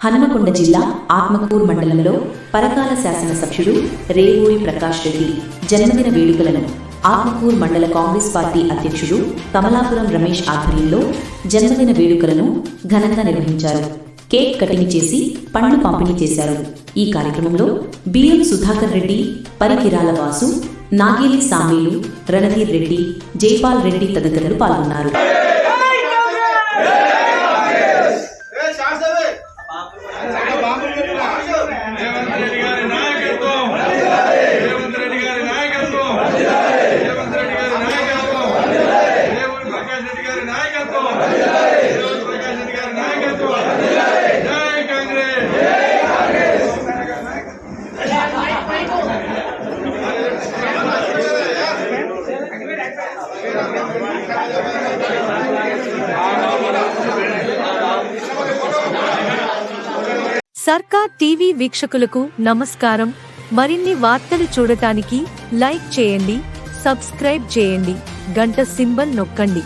హన్మకొండ జిల్లా ఆత్మకూర్ మండలంలో పరకాల శాసనసభ్యుడు రేవూరి ప్రకాష్ రెడ్డి జన్మదిన వేడుకలను ఆత్మకూర్ మండల కాంగ్రెస్ పార్టీ అధ్యక్షుడు కమలాపురం రమేష్ ఆధ్వర్యంలో జన్మదిన వేడుకలను ఘనంగా నిర్వహించారు. కేక్ కటింగ్ చేసి పండ్లు పంపిణీ చేశారు. ఈ కార్యక్రమంలో బిఎం సుధాకర్ రెడ్డి పరికిరాల వాసు నాగేలి సామీలు రణధీర్ రెడ్డి జైపాల్ రెడ్డి తదితరులు పాల్గొన్నారు. రేవంత్ రెడ్డి గారి నాయకత్వం రేవంత్ రెడ్డి గారి నాయకత్వం రేవంత్ రెడ్డి గారి నాయకత్వం రేవంత్ ప్రకాష్ రెడ్డి గారి నాయకత్వం రేవంత్ ప్రకాష్ రెడ్డి గారి నాయకత్వం జై కాంగ్రెస్ సర్కార్ టీవీ వీక్షకులకు నమస్కారం. మరిన్ని వార్తలు చూడటానికి లైక్ చేయండి సబ్స్క్రైబ్ చేయండి గంట సింబల్ నొక్కండి.